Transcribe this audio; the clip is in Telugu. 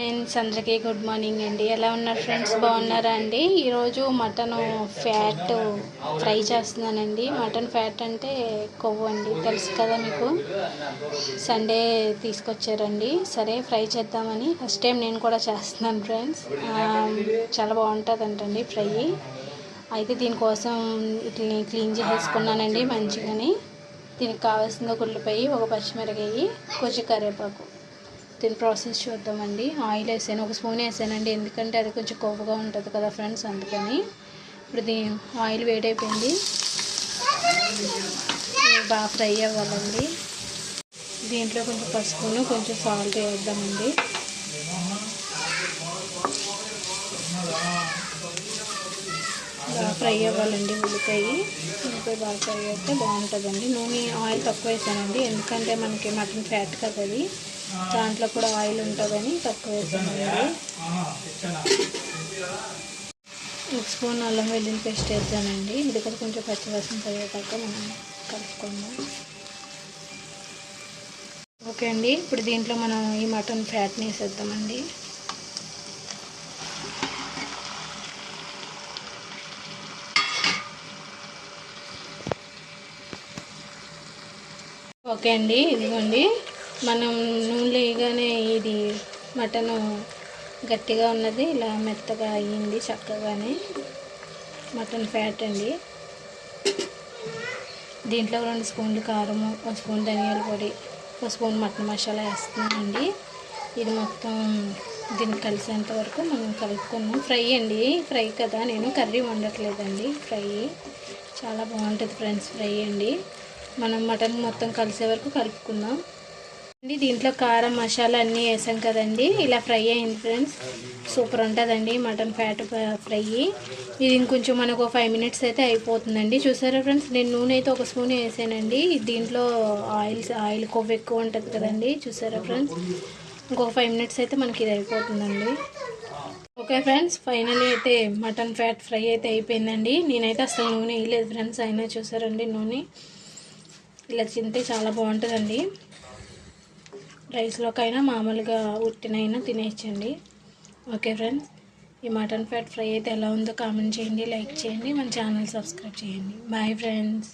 ఫ్రెండ్స్ అందరికీ గుడ్ మార్నింగ్ అండి. ఎలా ఉన్నారు ఫ్రెండ్స్? బాగున్నారా అండి? ఈరోజు మటన్ ఫ్యాట్ ఫ్రై చేస్తున్నానండి. మటన్ ఫ్యాట్ అంటే కొవ్వు అండి. తెలుసు కదా మీకు? సండే తీసుకొచ్చారండి. సరే ఫ్రై చేద్దామని. ఫస్ట్ టైం నేను కూడా చేస్తున్నాను ఫ్రెండ్స్. చాలా బాగుంటుంది అంటండి ఫ్రై. అయితే దీనికోసం వీటిని క్లీన్ చేసేసుకున్నానండి మంచిగాని. దీనికి కావాల్సిన ఒక ఉల్లిపాయ ఒక పచ్చిమిరకాయ కొంచెం కరివేపాకు. దీని ప్రాసెస్ చూద్దామండి. ఆయిల్ వేసాను ఒక స్పూన్ వేసానండి. ఎందుకంటే అది కొంచెం కొవ్వుగా ఉంటుంది కదా ఫ్రెండ్స్ అందుకని. ఇప్పుడు దీని ఆయిల్ వేడైపోయింది. బాగా ఫ్రై అవ్వాలండి. దీంట్లో కొంచెం పసుపును కొంచెం సాల్ట్ వేద్దామండి. బాగా ఫ్రై అవ్వాలండి ఉల్లిపాయ. ఉల్లిపాయ బాగా ఫ్రై అయితే బాగుంటుందండి. నూనె ఆయిల్ తక్కువ వేసానండి. ఎందుకంటే మనకి మటన్ ఫ్యాట్ కదా అది. దాంట్లో కూడా ఆయిల్ ఉంటుందని తక్కువ వేసానండి. ఒక స్పూన్ అల్లం వెల్లుల్లి పేస్ట్ వేసానండి. ఇది కూడా కొంచెం పచ్చివాసన తగ్గేదాకా మనం కలుపుకుందాం. ఓకే అండి. ఇప్పుడు దీంట్లో మనం ఈ మటన్ ఫ్యాట్ని వేసేద్దామండి. ఓకే అండి ఇదిగోండి. మనం నూనె వేయగానే ఇది మటన్ గట్టిగా ఉన్నది ఇలా మెత్తగా అయ్యింది చక్కగానే. మటన్ ఫ్యాట్ అండి. దీంట్లో రెండు స్పూన్లు కారము ఒక స్పూన్ ధనియాల పొడి ఒక స్పూన్ మటన్ మసాలా వేస్తున్నామండి ఇది మొత్తం దీనికి కలిసేంత వరకు మనం కలుపుకున్నాం. ఫ్రై అండి ఫ్రై కదా. నేను కర్రీ వండట్లేదండి ఫ్రై. చాలా బాగుంటుంది ఫ్రెండ్స్ ఫ్రై అండి. మనం మటన్ మొత్తం కలిసే వరకు కలుపుకుందాం. అండి దీంట్లో కారం మసాలా అన్నీ వేసాం కదండి. ఇలా ఫ్రై అయింది ఫ్రెండ్స్. సూపర్ ఉంటుందండి మటన్ ఫ్యాట్ ఫ్రై ఇది ఇంకొంచెం మనకు ఒక ఫైవ్ మినిట్స్ అయితే అయిపోతుందండి. చూసారా ఫ్రెండ్స్? నేను నూనె అయితే ఒక స్పూన్ వేసానండి. దీంట్లో ఆయిల్ ఆయిల్ కొవ్వు ఎక్కువ ఉంటుంది కదండి. చూసారా ఫ్రెండ్స్? ఇంకొక ఫైవ్ మినిట్స్ అయితే మనకి ఇది అయిపోతుందండి. ఓకే ఫ్రెండ్స్ ఫైనల్ అయితే మటన్ ఫ్యాట్ ఫ్రై అయితే అయిపోయిందండి. నేనైతే అసలు నూనె వేయలేదు ఫ్రెండ్స్. అయినా చూసారండి నూనె? ఇలా తింటే చాలా బాగుంటుందండి. రైస్లోకైనా మామూలుగా ఉట్టినైనా తినేయచ్చండి. ఓకే ఫ్రెండ్స్ ఈ మటన్ ఫ్యాట్ ఫ్రై అయితే ఎలా ఉందో కామెంట్ చేయండి లైక్ చేయండి మన ఛానల్ సబ్స్క్రైబ్ చేయండి. Bye friends.